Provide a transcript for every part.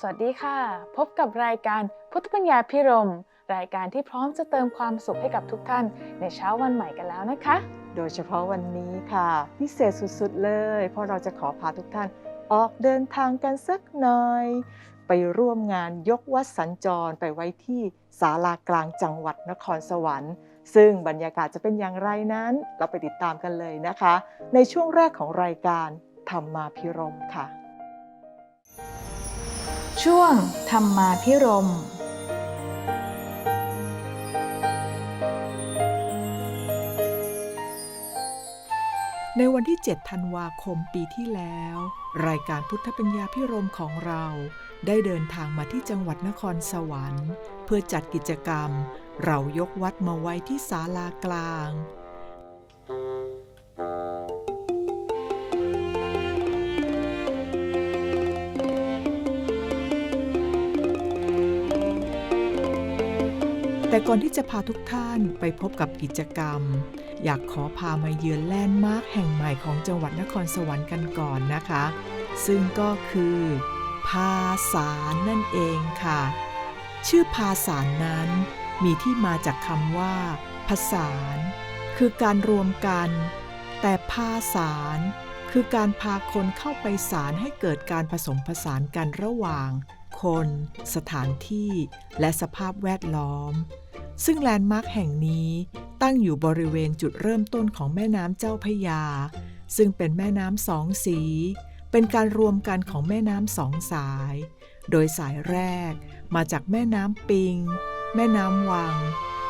สวัสดีค่ะ พบกับรายการพุทธปัญญาพิรม รายการที่พร้อมจะเติมความสุขให้กับทุกท่าน ในเช้าวันใหม่กันแล้วนะคะ โดยเฉพาะวันนี้ค่ะ พิเศษสุดๆเลย เพราะเราจะขอพาทุกท่านออกเดินทางกันสักหน่อย ไปร่วมงานยกวัดสัญจรไปไว้ที่ศาลากลางจังหวัดนครสวรรค์ ซึ่งบรรยากาศจะเป็นอย่างไรนั้น เราไปติดตามกันเลยนะคะ ในช่วงแรกของรายการธรรมาพิรมค่ะ ช่วงธรรมาพิรมในวันที่ 7 ธันวาคมปีที่แล้ว รายการพุทธปัญญาพิรมของเราได้เดินทางมาที่จังหวัดนครสวรรค์ เพื่อจัดกิจกรรม เรายกวัดมาไว้ที่ศาลากลาง แต่ก่อนที่จะพาทุกท่านไปพบกับกิจกรรม อยากขอพามาเยือนแลนด์มาร์คแห่งใหม่ของจังหวัดนครสวรรค์กันก่อนนะคะ ซึ่งก็คือภาษานนั่นเองค่ะ ชื่อภาษานนั้นมีที่มาจากคำว่าผสานคือการรวมกัน แต่ภาษานคือการพาคนเข้าไปสารให้เกิดการผสมผสานกันระหว่าง คนสถานที่ และสภาพแวดล้อม ซึ่งแลนด์มาร์คแห่งนี้ตั้งอยู่บริเวณจุดเริ่มต้นของแม่น้ำเจ้าพยา ซึ่งเป็นแม่น้ำสองสี เป็นการรวมกันของแม่น้ำสองสาย โดยสายแรกมาจากแม่น้ำปิง แม่น้ำวัง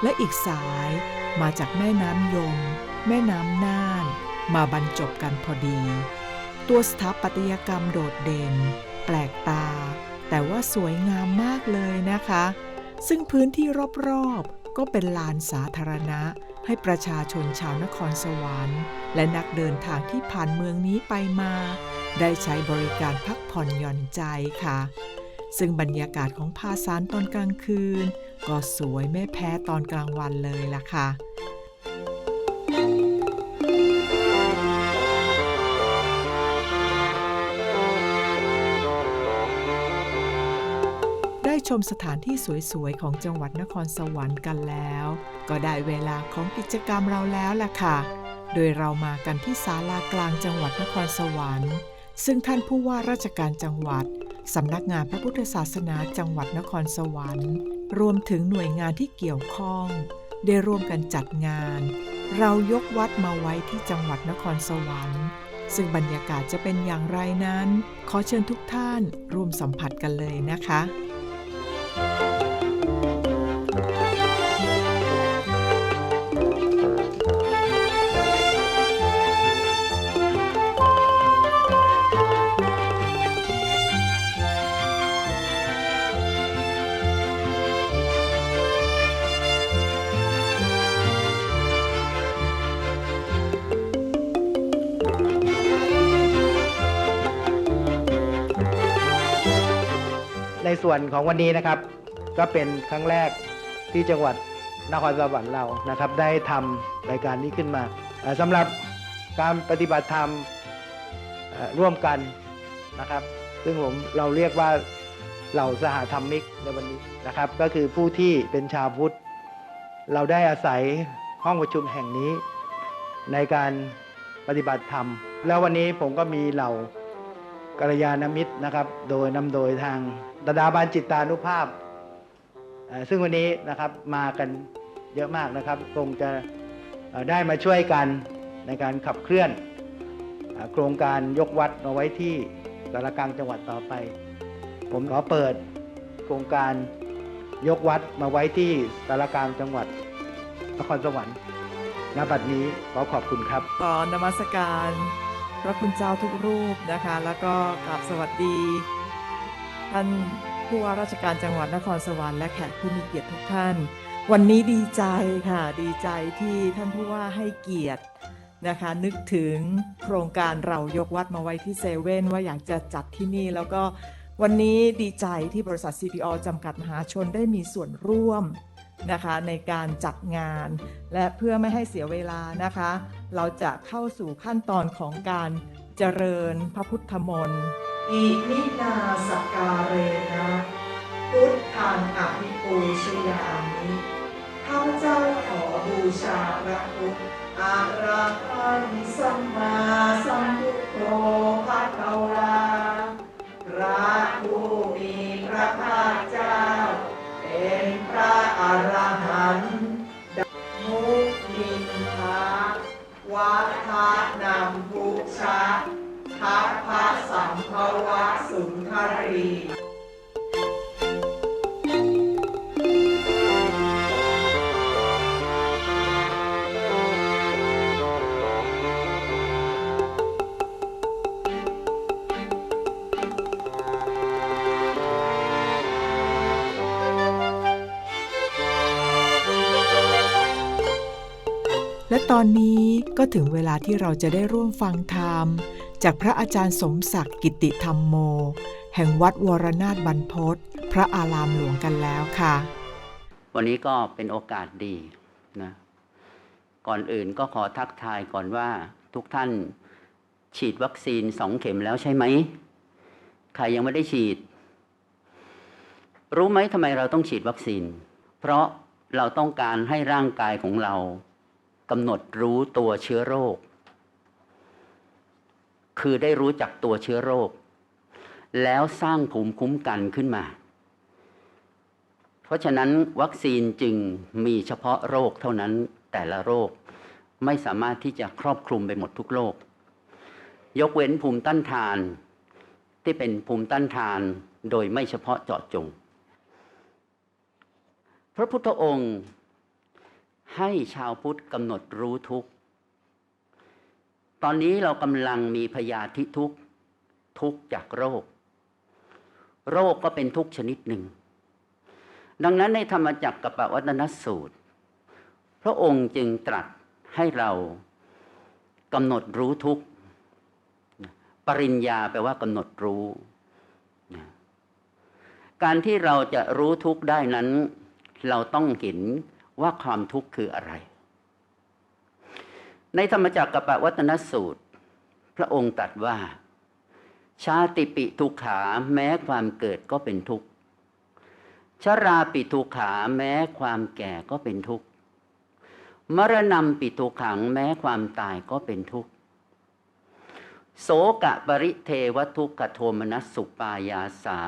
และอีกสายมาจากแม่น้ำยม แม่น้ำน่าน มาบรรจบกันพอดี ตัวสถาปัตยกรรมโดดเด่น แปลกตา แต่ว่าสวยงามมากเลยนะคะ ซึ่งพื้นที่รอบๆ ก็เป็นลานสาธารณะ ให้ประชาชนชาวนครสวรรค์ และนักเดินทางที่ผ่านเมืองนี้ไปมา ได้ใช้บริการพักผ่อนหย่อนใจค่ะ ซึ่งบรรยากาศของพาซานตอนกลางคืน ก็สวยไม่แพ้ตอนกลางวันเลยล่ะค่ะ ชมสถานที่สวยๆ ของจังหวัดนครสวรรค์กันแล้ว ก็ได้เวลาของกิจกรรมเราแล้วล่ะค่ะ โดยเรามากันที่ศาลากลางจังหวัดนครสวรรค์ ซึ่งท่านผู้ว่าราชการจังหวัดสำนักงานพระพุทธศาสนาจังหวัดนครสวรรค์ รวมถึงหน่วยงานที่เกี่ยวข้อง ได้ร่วมกันจัดงาน เรายกวัดมาไว้ที่จังหวัดนครสวรรค์ ซึ่งบรรยากาศจะเป็นอย่างไรนั้น ขอเชิญทุกท่านร่วมสัมผัสกันเลยนะคะ ส่วนของวันนี้นะครับ ก็เป็นครั้งแรกที่จังหวัดนครสวรรค์เรานะครับ ได้ทำรายการนี้ขึ้นมาสำหรับการปฏิบัติธรรมร่วมกันนะครับ ซึ่งผมเราเรียกว่าเหล่าสหธรรมิกในวันนี้นะครับ ก็คือผู้ที่เป็นชาวพุทธ เราได้อาศัยห้องประชุมแห่งนี้ ในการปฏิบัติธรรม แล้ววันนี้ผมก็มีเหล่ากัลยาณมิตรนะครับ โดยนำโดยทาง ดาดาบานจิตตานุภาพ ซึ่งวันนี้นะครับมากันเยอะมากนะครับ คงจะได้มาช่วยกันในการขับเคลื่อน โครงการยกวัดมาไว้ที่สารกลางจังหวัดต่อไป ผมขอเปิดโครงการยกวัดมาไว้ที่สารกลางจังหวัดนครสวรรค์ณบัดนี้ขอขอบคุณครับตอนนมัสการ พระคุณเจ้าทุกรูปนะคะ แล้วก็กราบสวัสดี ท่านผู้ว่าราชการจังหวัดนครสวรรค์และแขกผู้มีเกียรติทุกท่าน วันนี้ดีใจค่ะ ดีใจที่ท่านผู้ว่าให้เกียรตินะคะ นึกถึงโครงการเรายกวัดมาไว้ที่เซเว่นว่าอยากจะจัดที่นี่แล้วก็วันนี้ดีใจที่บริษัท CPO จำกัดมหาชนได้มีส่วนร่วมนะคะในการจัดงาน และเพื่อไม่ให้เสียเวลานะคะ เราจะเข้าสู่ขั้นตอนของการเจริญพระพุทธมนต์ อิมินาสการเรนะพุทธังอภิปูชยามิข้าพเจ้าขอบูชาพระพุทธอะระหังสัมมาสัมพุทโธภะคะวาพระผู้มีพระภาคเจ้า เป็นพระอรหันต์มุนินทาวัฒนำภูชา ทัพพระสัมภวะสุนทรีและตอนนี้ก็ถึงเวลาที่เราจะได้ร่วมฟังธรรม จากพระอาจารย์สมศักดิ์กิติธรรมโม แห่งวัดวรนาถบรรพตพระอารามหลวงกันแล้วค่ะ วันนี้ก็เป็นโอกาสดีนะก่อนอื่นก็ขอทักทายก่อนว่าทุกท่านฉีดวัคซีนสองเข็มแล้วใช่ไหมใครยังไม่ได้ฉีด รู้ไหมทำไมเราต้องฉีดวัคซีน เพราะเราต้องการให้ร่างกายของเรากำหนดรู้ตัวเชื้อโรค คือได้รู้จักตัวเชื้อโรค แล้วสร้างภูมิคุ้มกันขึ้นมา เพราะฉะนั้นวัคซีนจึงมีเฉพาะโรคเท่านั้นแต่ละโรคไม่สามารถที่จะครอบคลุมไปหมดทุกโรคยกเว้นภูมิต้านทาน ที่เป็นภูมิต้านทานโดยไม่เฉพาะเจาะจง พระพุทธองค์ให้ชาวพุทธกำหนดรู้ทุกข์ ตอนนี้เรากำลังมีพยาธิทุกข์ทุกจากโรค โรคก็เป็นทุกชนิดหนึ่ง ดังนั้นในธรรมจักรกับปวัตนสูตร พระองค์จึงตรัสให้เรากำหนดรู้ทุกข์ปริญญาแปลว่ากำหนดรู้ การที่เราจะรู้ทุกข์ได้นั้น เราต้องเห็นว่าความทุกข์คืออะไร ในธรรมจักรกับปวัตนสูตร พระองค์ตรัสว่า ชาติปิทุขาแม้ความเกิดก็เป็นทุกข์ชราปิทุขาแม้ความแก่ก็เป็นทุกข์มรณะปิทุขังแม้ความตายก็เป็นทุกข์โสกะปริเทวทุกขโทมนัสสุปายาสา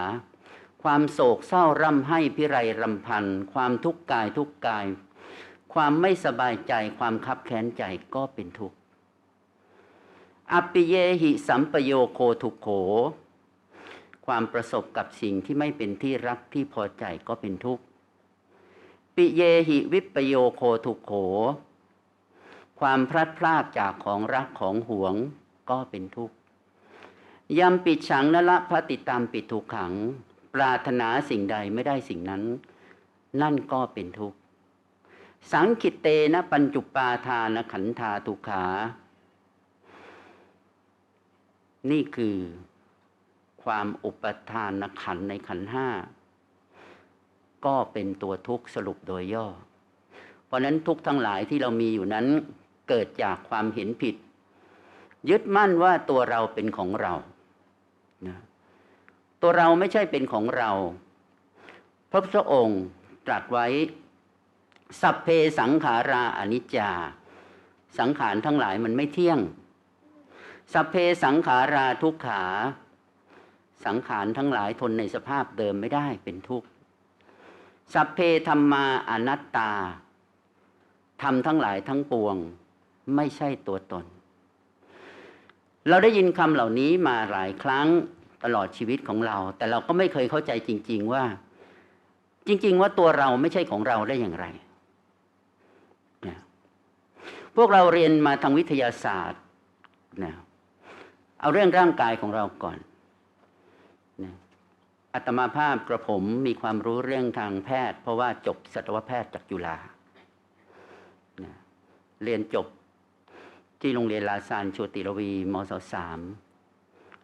ความโศกเศร้าร่ำให้พิไรรำพัน ความทุกข์กายทุกข์กาย ความไม่สบายใจความคับแค้นใจก็เป็นทุกข์อปิเยหิสัมปโยโคทุกโข ความประสบกับสิ่งที่ไม่เป็นที่รักที่พอใจก็เป็นทุกข์ ปิเยหิวิปโยโคทุกโข ความพลัดพรากจากของรักของหวงก็เป็นทุกข์ยำปิดฉังนละพระติตามปิดทุกขัง ปรารถนาสิ่งใดไม่ได้สิ่งนั้น นั่นก็เป็นทุกข์ สังคิตเตนะปัญจุปาทานขันธาทุขา นี่คือความอุปทานขันในขันห้า ก็เป็นตัวทุกข์สรุปโดยย่อ เพราะนั้นทุกข์ทั้งหลายที่เรามีอยู่นั้น เกิดจากความเห็นผิด ยึดมั่นว่าตัวเราเป็นของเรานะตัวเราไม่ใช่เป็นของเรา พระพุทธองค์ตรัสไว้ สัพเพสังขาราอนิจจา สังขารทั้งหลายมันไม่เที่ยง สัพเพสังขาราทุกขา สังขารทั้งหลายทนในสภาพเดิมไม่ได้เป็นทุกข์ สัพเพธรรมาอนัตตาทำทั้งหลายทั้งปวง ไม่ใช่ตัวตน เราได้ยินคำเหล่านี้มาหลายครั้งตลอดชีวิตของเรา แต่เราก็ไม่เคยเข้าใจจริง ๆ ว่า จริง ๆ ว่าตัวเราไม่ใช่ของเราได้อย่างไร วกเราเรียนมาทางวิทยาศาสตร์นะเอาเรื่องร่างกายของเราก่อนนะอัตมาภาพกระผมมีความรู้เรื่องทางแพทย์ เพราะว่าจบสัตวแพทย์จากจุฬานะเรียนจบที่โรงเรียนลาซานโชติรวีมศสาม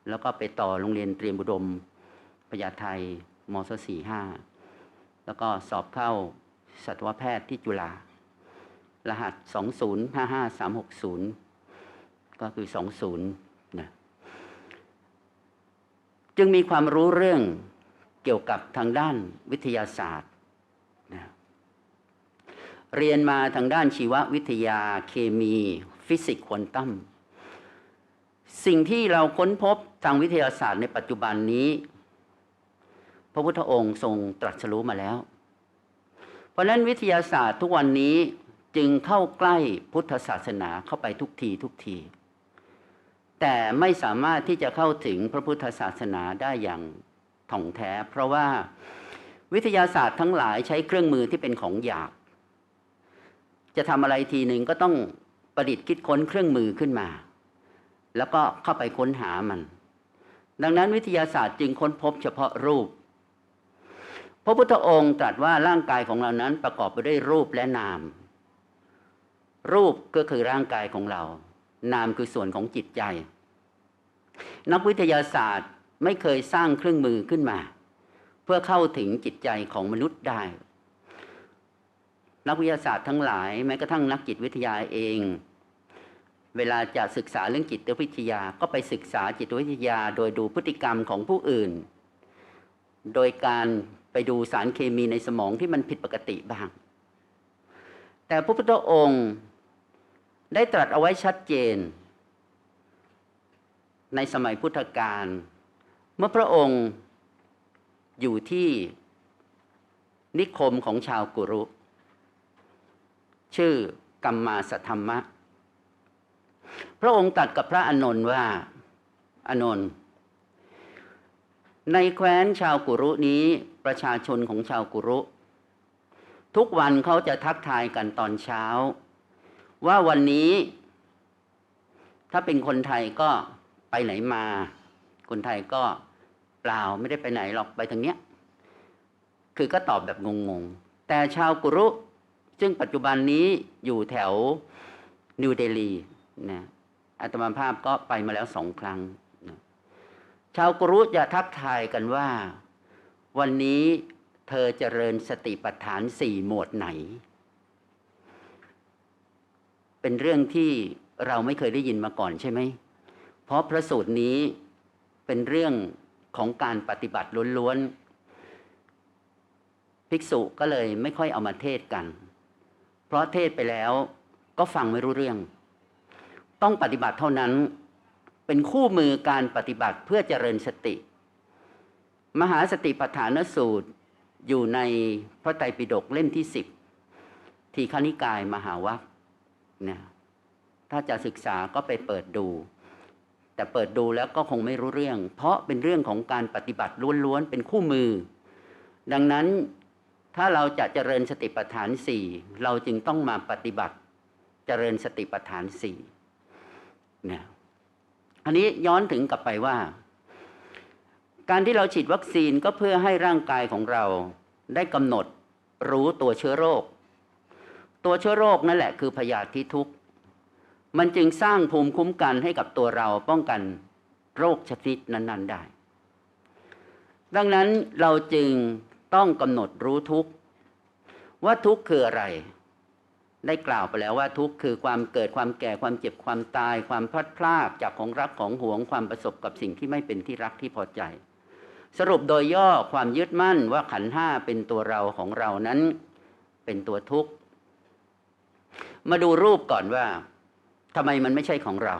แล้วก็ไปต่อโรงเรียนเตรียมอุดมพญาไทยมศสี่ห้าแล้วก็สอบเข้าสัตวแพทย์ที่จุฬา รหัส 2055360 ก็คือ 20นะจึงมีความรู้เรื่องเกี่ยวกับทางด้านวิทยาศาสตร์นะเรียนมาทางด้านชีววิทยาเคมี ฟิสิกส์ควอนตัมสิ่งที่เราค้นพบทางวิทยาศาสตร์ในปัจจุบันนี้ พระพุทธองค์ทรงตรัสรู้มาแล้ว เพราะฉะนั้นวิทยาศาสตร์ทุกวันนี้ จึงเข้าใกล้พุทธศาสนาเข้าไปทุกทีทุกที แต่ไม่สามารถที่จะเข้าถึงพระพุทธศาสนาได้อย่างถ่องแท้ เพราะว่าวิทยาศาสตร์ทั้งหลายใช้เครื่องมือที่เป็นของหยาบจะทำอะไรทีหนึ่งก็ต้องประดิษฐ์คิดค้นเครื่องมือขึ้นมา แล้วก็เข้าไปค้นหามัน ดังนั้นวิทยาศาสตร์จึงค้นพบเฉพาะรูป พระพุทธองค์ตรัสว่าร่างกายของเรานั้นประกอบไปด้วยรูปและนาม รูปก็คือร่างกายของเรา นามคือส่วนของจิตใจ นักวิทยาศาสตร์ไม่เคยสร้างเครื่องมือขึ้นมา เพื่อเข้าถึงจิตใจของมนุษย์ได้ นักวิทยาศาสตร์ทั้งหลายแม้กระทั่งนักจิตวิทยาเอง เวลาจะศึกษาเรื่องจิตวิทยาก็ไปศึกษาจิตวิทยา โดยดูพฤติกรรมของผู้อื่น โดยการไปดูสารเคมีในสมองที่มันผิดปกติบ้างแต่พระพุทธองค์ ได้ตรัสเอาไว้ชัดเจน ในสมัยพุทธกาลเมื่อพระองค์อยู่ที่นิคมของชาวกุรุ ชื่อกัมมาสธรรมะ พระองค์ตรัสกับพระอานนท์ว่าอานนท์ในแคว้นชาวกุรุนี้ประชาชนของชาวกุรุ ทุกวันเขาจะทักทายกันตอนเช้า ว่าวันนี้ ถ้าเป็นคนไทยก็ไปไหนมา คนไทยก็เปล่าไม่ได้ไปไหนหรอกไปทางเนี้ย คือก็ตอบแบบงงๆ แต่ชาวกุรุ ซึ่งปัจจุบันนี้อยู่แถวนิวเดลีนะอาตมาภาพก็ไปมาแล้วสองครั้งนะชาวกุรุจะทักทายกันว่า วันนี้เธอเจริญสติปัฏฐานสี่หมวดไหน เป็นเรื่องที่เราไม่เคยได้ยินมาก่อนใช่ไหม เพราะพระสูตรนี้เป็นเรื่องของการปฏิบัติล้วนๆ ภิกษุก็เลยไม่ค่อยเอามาเทศกัน เพราะเทศไปแล้วก็ฟังไม่รู้เรื่อง ต้องปฏิบัติเท่านั้น เป็นคู่มือการปฏิบัติเพื่อเจริญสติ มหาสติปัฏฐานสูตรอยู่ในพระไตรปิฎกเล่มที่สิบทีฆนิกายมหาวัค เนี่ยถ้าจะศึกษาก็ไปเปิดดู แต่เปิดดูแล้วก็คงไม่รู้เรื่อง เพราะเป็นเรื่องของการปฏิบัติล้วนๆเป็นคู่มือ ดังนั้นถ้าเราจะเจริญสติปัฏฐานสี่เราจึงต้องมาปฏิบัติเจริญสติปัฏฐานสี่เนี่ยอันนี้ย้อนถึงกลับไปว่า การที่เราฉีดวัคซีนก็เพื่อให้ร่างกายของเราได้กำหนดรู้ตัวเชื้อโรค ตัวเชื้อโรคนั่นแหละคือพยาธิทุกข์มันจึงสร้างภูมิคุ้มกันให้กับตัวเราป้องกันโรคชนิดนั้น ๆได้ ดังนั้นเราจึงต้องกำหนดรู้ทุกข์ว่าทุกข์คืออะไร ได้กล่าวไปแล้วว่าทุกข์คือความเกิดความแก่ความเจ็บความตาย ความพลัดพรากจากของรักของหวงความประสบกับสิ่งที่ไม่เป็นที่รักที่พอใจ สรุปโดยย่อความยึดมั่นว่าขันห้าเป็นตัวเราของเรานั้น เป็นตัวทุกข์ มาดูรูปก่อนว่าทำไมมันไม่ใช่ของเรา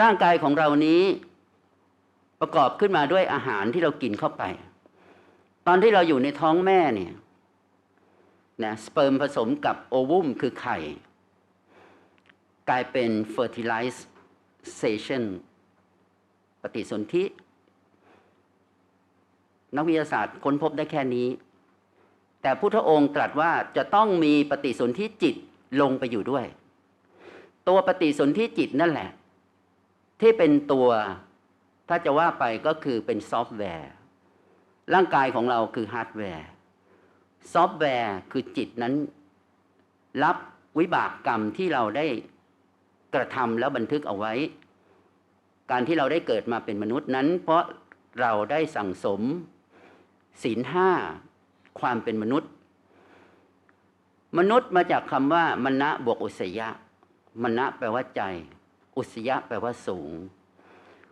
ร่างกายของเรานี้ประกอบขึ้นมาด้วยอาหารที่เรากินเข้าไป ตอนที่เราอยู่ในท้องแม่เนี่ยนะสเปิร์มผสมกับโอวุมคือไข่ กลายเป็น fertilization ปฏิสนธินักวิทยาศาสตร์ค้นพบได้แค่นี้ แต่พุทธองค์ตรัสว่าจะต้องมีปฏิสนธิจิต ลงไปอยู่ด้วย ตัวปฏิสนธิจิตนั่นแหละ ที่เป็นตัว ถ้าจะว่าไปก็คือเป็นซอฟต์แวร์ ร่างกายของเราคือฮาร์ดแวร์ ซอฟต์แวร์คือจิตนั้น รับวิบากกรรมที่เราได้กระทำแล้วบันทึกเอาไว้ การที่เราได้เกิดมาเป็นมนุษย์นั้น เพราะเราได้สั่งสมศีลห้าความเป็นมนุษย์ มนุษย์มาจากคำว่ามณะบวกอุสยะมณะแปลว่าใจ อุสยะแปลว่าสูง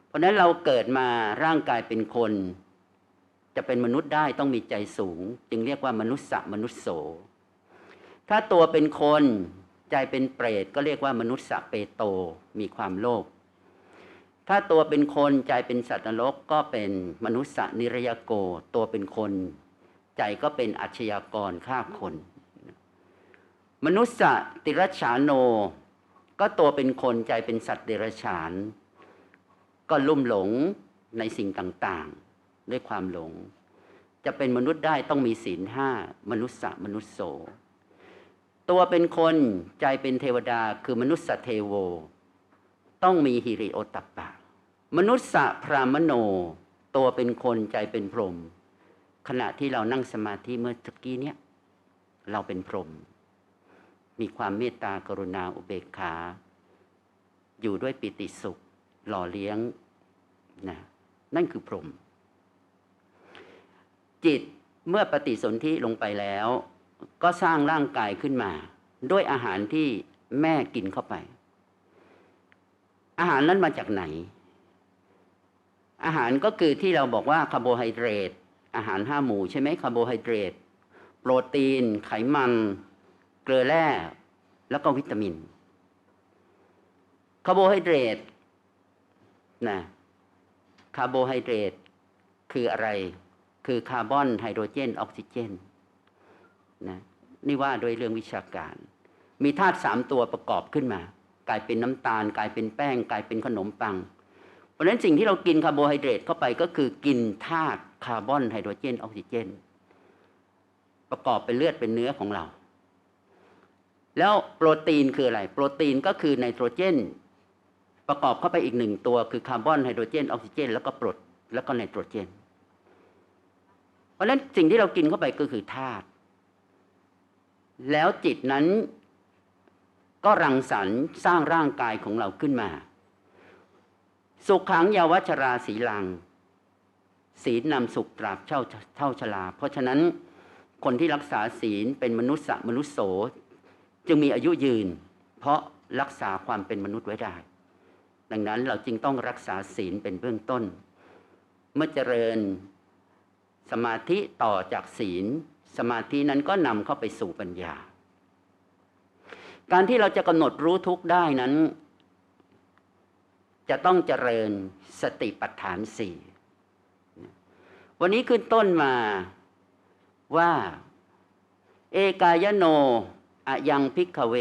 เพราะฉะนั้นเราเกิดมาร่างกายเป็นคน จะเป็นมนุษย์ได้ต้องมีใจสูง จึงเรียกว่ามนุษย์สมนุษย์โส ถ้าตัวเป็นคนใจเป็นเปรตก็เรียกว่ามนุษย์สเปโตมีความโลภถ้าตัวเป็นคนใจเป็นสัตว์นรกก็เป็นมนุษย์สนิรยโก ตัวเป็นคน ใจก็เป็นอาชญากรฆ่าคน มนุษย์สติรชฉานโน ก็ตัวเป็นคนใจเป็นสัตว์เดรัจฉาน ก็ลุ่มหลงในสิ่งต่างๆ ด้วยความหลง จะเป็นมนุษย์ได้ต้องมีศีลห้ามนุษย์สมนุษย์โส ตัวเป็นคนใจเป็นเทวดาคือมนุษย์สเทโว ต้องมีฮิริโอตัปปะ มนุษย์สพรามโน ตัวเป็นคนใจเป็นพรหมขณะที่เรานั่งสมาธิเมื่อตะกี้เนี่ยเราเป็นพรหม มีความเมตตากรุณาอุเบกขา อยู่ด้วยปิติสุข หล่อเลี้ยงนะนั่นคือพรหมจิตเมื่อปฏิสนธิลงไปแล้ว ก็สร้างร่างกายขึ้นมา ด้วยอาหารที่แม่กินเข้าไป อาหารนั้นมาจากไหน อาหารก็คือที่เราบอกว่าคาร์โบไฮเดรตอาหารห้าหมู่ใช่ไหมคาร์โบไฮเดรตโปรตีน ไขมัน เกลือแร่แล้วก็วิตามินคาร์โบไฮเดรตนะคาร์โบไฮเดรตคืออะไร คือคาร์บอนไฮโดรเจน ออกซิเจนนะนี่ว่าโดยเรื่องวิชาการ มีธาตุสามตัวประกอบขึ้นมา กลายเป็นน้ำตาล กลายเป็นแป้ง กลายเป็นขนมปัง เพราะฉะนั้นสิ่งที่เรากินคาร์โบไฮเดรตเข้าไปก็คือกินธาตุคาร์บอนไฮโดรเจน ออกซิเจน ประกอบเป็นเลือดเป็นเนื้อของเรา แล้วโปรตีนคืออะไร โปรตีนก็คือไนโตรเจน ประกอบเข้าไปอีกหนึ่งตัวคือคาร์บอนไฮโดรเจนออกซิเจน แล้วก็โปรดแล้วก็ไนโตรเจน เพราะฉะนั้นสิ่งที่เรากินเข้าไปก็คือธาตุแล้วจิตนั้นก็รังสรรค์สร้างร่างกายของเราขึ้นมา สุขขังยาวัชราสีลัง ศีลนำสุขตราบเท่าเท่าชราเพราะฉะนั้นคนที่รักษาศีลเป็นมนุษย์สมนุษโส จึงมีอายุยืน เพราะรักษาความเป็นมนุษย์ไว้ได้ ดังนั้นเราจึงต้องรักษาศีลเป็นเบื้องต้น เมื่อเจริญสมาธิต่อจากศีล สมาธินั้นก็นำเข้าไปสู่ปัญญา การที่เราจะกำหนดรู้ทุกข์ได้นั้น จะต้องเจริญสติปัฏฐานสี่วันนี้ขึ้นต้นมาว่า เอกายโน อะยังพิกเว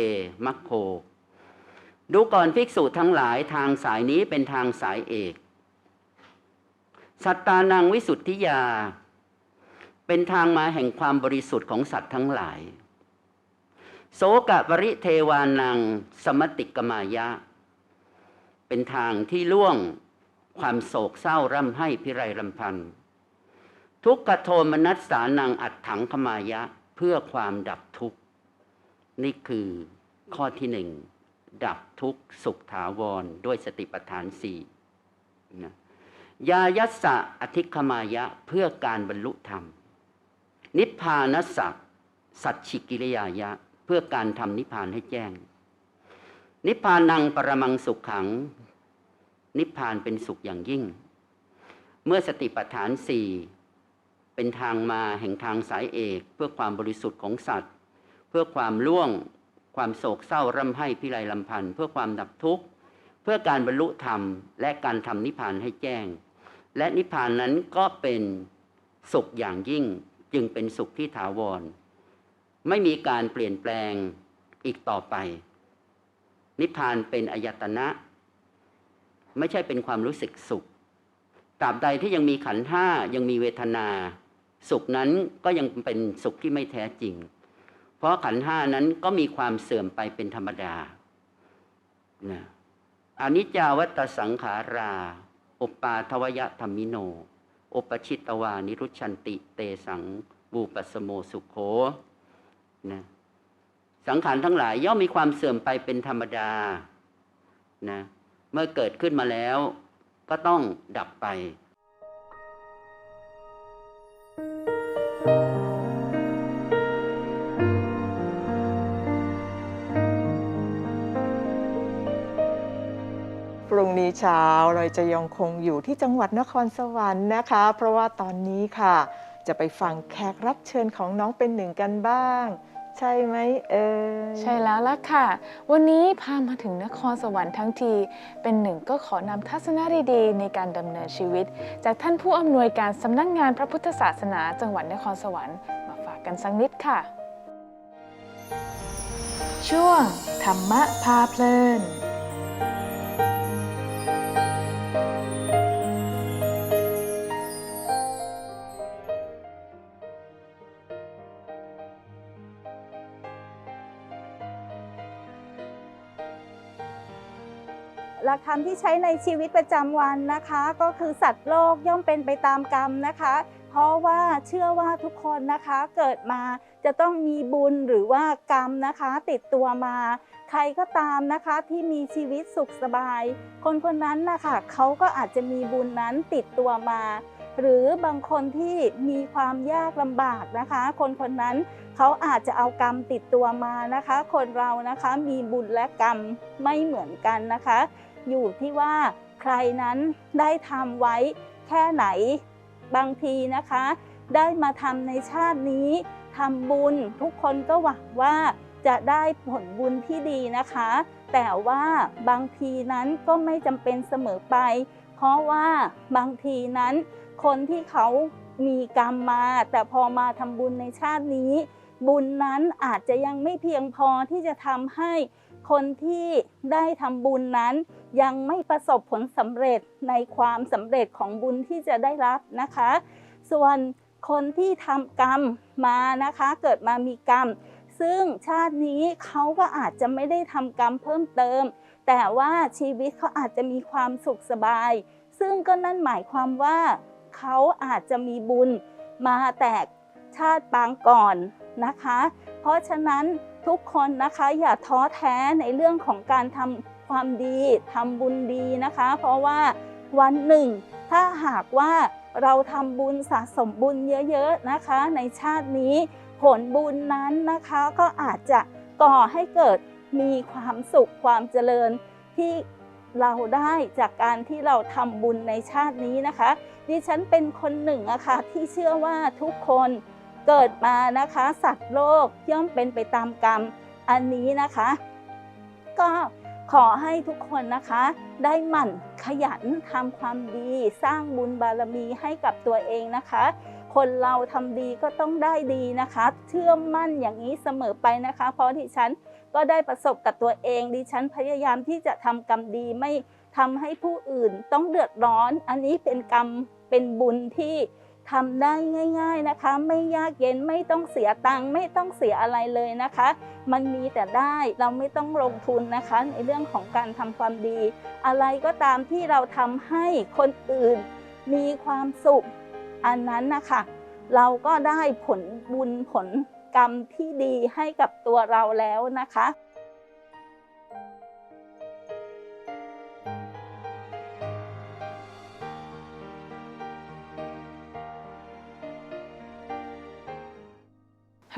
มัคโค ดูก่อนภิกษุทั้งหลายทางสายนี้เป็นทางสายเอก สัตตานังวิสุทธิยา เป็นทางมาแห่งความบริสุทธิ์ของสัตว์ทั้งหลาย โสกะปริเทวานังสมติกมายะ เป็นทางที่ล่วงความโศกเศร้าร่ำให้พิไรรำพันทุกขโทมนัสสานังอัดถังขมายะเพื่อความดับทุกข์ นี่คือข้อที่หนึ่งดับทุกสุขถาวรด้วยสติปัฏฐานสี่นะยายัสสะอธิคมายะเพื่อการบรรลุธรรม นิพพานัสสะสัจฉิกิริยายะ เพื่อการทำนิพพานให้แจ้ง นิพพานังปรมังสุขขัง นิพพานเป็นสุขอย่างยิ่ง เมื่อสติปัฏฐานสี่เป็นทางมาแห่งทางสายเอก เพื่อความบริสุทธิ์ของสัตว์ พื่อความล่วง ความโศกเศร้าร่ำไห้พิไรลำพันธ์เพื่อความดับทุกข์ เพื่อการบรรลุธรรม และการทำนิพพานให้แจ้ง และนิพพานนั้นก็เป็นสุขอย่างยิ่งจึงเป็นสุขที่ถาวร ไม่มีการเปลี่ยนแปลงอีกต่อไป นิพพานเป็นอายตนะ ไม่ใช่เป็นความรู้สึกสุขตราบใดที่ยังมีขันธ์ห้ายังมีเวทนา สุขนั้นก็ยังเป็นสุขที่ไม่แท้จริง ราะขันห้านั้นก็มีความเสื่อมไปเป็นธรรมดานะอนิจจาวัตสังขารา อุปาทวยธรรมิโนโอปชิตวานิรุชันติเตสังบูปสโมสุโขนะสังขารทั้งหลายย่อมมีความเสื่อมไปเป็นธรรมดานะเมื่อเกิดขึ้นมาแล้วก็ต้องดับไป นี้เช้าเราจะยังคงอยู่ที่จังหวัดนครสวรรค์นะคะ เพราะว่าตอนนี้ค่ะ จะไปฟังแขกรับเชิญของน้องเป็นหนึ่งกันบ้าง ใช่ไหมเอ่ยใช่แล้วล่ะค่ะ วันนี้พามาถึงนครสวรรค์ทั้งที เป็นหนึ่งก็ขอนำทัศนคดีๆในการดำเนินชีวิต จากท่านผู้อำนวยการสำนักงานพระพุทธศาสนา จังหวัดนครสวรรค์มาฝากกันสักนิดค่ะ ช่วงธรรมะพาเพลิน หลักธรรมที่ใช้ในชีวิตประจำวันนะคะ ก็คือสัตว์โลกย่อมเป็นไปตามกรรมนะคะ เพราะว่าเชื่อว่าทุกคนนะคะเกิดมาจะต้องมีบุญหรือว่ากรรมนะคะ ติดตัวมา ใครก็ตามนะคะที่มีชีวิตสุขสบาย คนคนนั้นนะคะเขาก็อาจจะมีบุญนั้นติดตัวมา หรือบางคนที่มีความยากลำบากนะคะ คนคนนั้นเขาอาจจะเอากรรมติดตัวมานะคะ คนเรานะคะมีบุญและกรรมไม่เหมือนกันนะคะ อยู่ที่ว่าใครนั้นได้ทำไว้แค่ไหน บางทีนะคะ ได้มาทำในชาตินี้ทำบุญทุกคนก็หวังว่าจะได้ผลบุญที่ดีนะคะ แต่ว่าบางทีนั้นก็ไม่จำเป็นเสมอไป เพราะว่าบางทีนั้น คนที่เขามีกรรมมา แต่พอมาทำบุญในชาตินี้ บุญนั้นอาจจะยังไม่เพียงพอที่จะทำให้คนที่ได้ทำบุญนั้น ยังไม่ประสบผลสำเร็จในความสำเร็จของบุญที่จะได้รับนะคะ ส่วนคนที่ทำกรรมมานะคะ เกิดมามีกรรม ซึ่งชาตินี้เขาก็อาจจะไม่ได้ทำกรรมเพิ่มเติม แต่ว่าชีวิตเขาอาจจะมีความสุขสบาย ซึ่งก็นั่นหมายความว่าเขาอาจจะมีบุญมาแต่ชาติปางก่อนนะคะ เพราะฉะนั้นทุกคนนะคะอย่าท้อแท้ในเรื่องของการทำ ความดีทำบุญดีนะคะ เพราะว่าวันหนึ่ง ถ้าหากว่าเราทำบุญสะสมบุญเยอะๆนะคะ ในชาตินี้ผลบุญนั้นนะคะก็อาจจะก่อให้เกิดมีความสุขความเจริญที่เราได้จากการที่เราทำบุญในชาตินี้นะคะ ดิฉันเป็นคนหนึ่งอะค่ะที่เชื่อว่าทุกคนเกิดมานะคะ สัตว์โลกย่อมเป็นไปตามกรรมอันนี้นะคะ ก็ ขอให้ทุกคนนะคะ ได้หมั่นขยันทำความดี สร้างบุญบารมีให้กับตัวเองนะคะ คนเราทำดีก็ต้องได้ดีนะคะ เชื่อมั่นอย่างนี้เสมอไปนะคะ เพราะดิฉันก็ได้ประสบกับตัวเอง ดิฉันพยายามที่จะทำกรรมดีไม่ทำให้ผู้อื่นต้องเดือดร้อน อันนี้เป็นกรรมเป็นบุญที่ ทำได้ง่ายๆนะคะ ไม่ยากเย็นไม่ต้องเสียตังค์ไม่ต้องเสียอะไรเลยนะคะ มันมีแต่ได้เราไม่ต้องลงทุนนะคะ ในเรื่องของการทำความดี อะไรก็ตามที่เราทำให้คนอื่น มีความสุขอันนั้นนะคะเราก็ได้ผลบุญผลกรรมที่ดีให้กับตัวเราแล้วนะคะ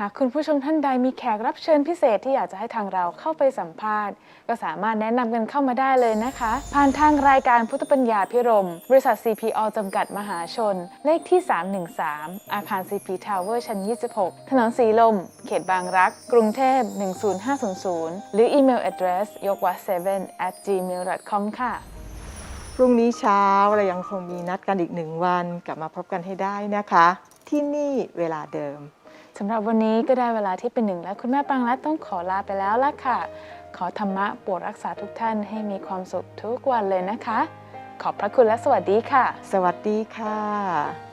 หากคุณผู้ชมท่านใดมีแขกรับเชิญพิเศษที่อยากจะให้ทางเราเข้าไปสัมภาษณ์ ก็สามารถแนะนำกันเข้ามาได้เลยนะคะ ผ่านทางรายการพุทธปัญญาพิรม บริษัท CPO จำกัดมหาชน เลขที่ 313 อาคาร CP Tower ชั้น 26 ถนนสีลม เขตบางรัก กรุงเทพ 10500 หรืออีเมล address ยกวัด7 at gmail.com ค่ะพรุ่งนี้เช้าเรายังคงมีนัดกันอีกหนึ่งวัน กลับมาพบกันให้ได้นะคะ ที่นี่เวลาเดิม สำหรับวันนี้ก็ได้เวลาที่เป็นหนึ่งแล้วคุณแม่ปางรัตต้องขอลาไปแล้วละค่ะ ขอธรรมะโปรดรักษาทุกท่านให้มีความสุขทุกวันเลยนะคะ ขอบพระคุณและสวัสดีค่ะ สวัสดีค่ะ